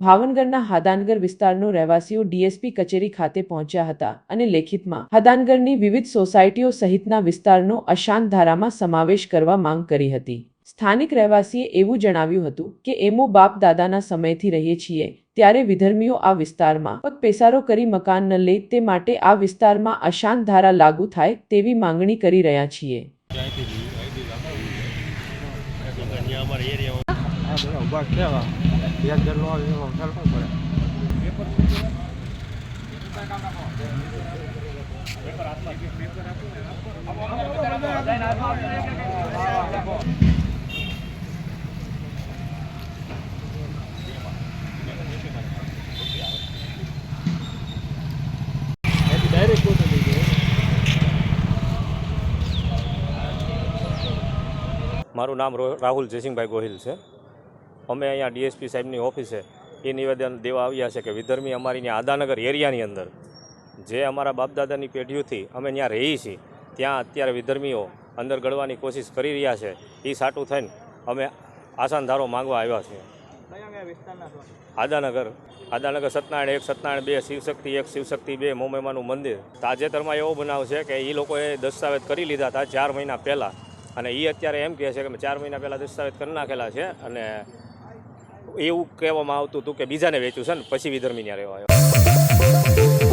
ભાવનગરના હાદાનગર વિસ્તારનો રહેવાસીઓ ડીએસપી કચેરી ખાતે પહોંચ્યા હતા અને લેખિતમાં હાદાનગરની વિવિધ સોસાયટીઓ સહિતના વિસ્તારનો અશાંત ધારામાં સમાવેશ કરવા માંગ કરી હતી. સ્થાનિક રહેવાસીએ એવું જણાવ્યું હતું કે એમો બાપ દાદાના સમયથી રહીએ છીએ ત્યારે વિધર્મીઓ આ વિસ્તારમાં પગ પેસારો કરી મકાન ન લે તે માટે આ વિસ્તારમાં અશાંત ધારા લાગુ થાય તેવી માંગણી કરી રહ્યા છીએ. અમારા બધા નો આવે એવો ખ્યાલ શું પડે? મારું નામ રાહુલ જયસિંહભાઈ ગોહિલ છે. અમે અહીંયા ડીએસપી સાહેબની ઓફિસે એ નિવેદન દેવા આવ્યા છે કે વિધર્મી અમારી ત્યાં આદાનગર એરિયાની અંદર જે અમારા બાપદાદાની પેઢીઓથી અમે ત્યાં રહીએ છીએ, ત્યાં અત્યારે વિધર્મીઓ અંદર ગળવાની કોશિશ કરી રહ્યા છે, એ સાટું થઈને અમે આસાનધારો માગવા આવ્યા છીએ. આદાનગર આદાનગર સત્યનારાયણ એક સત્યનારાયણ બે, શિવશક્તિ એક, શિવશક્તિ બે મોમેમાનું મંદિર. તાજેતરમાં એવો બનાવ છે કે એ લોકોએ દસ્તાવેજ કરી લીધા હતા ચાર મહિના પહેલાં. અને એ અત્યારે એમ કહે છે કે ચાર મહિના પહેલાં દસ્તાવેજ કરી નાખેલા છે અને એવું કહેવામાં આવતું હતું કે બીજાને વેચ્યું છે ને પછી વિધર્મીને રહેવા આવ્યો.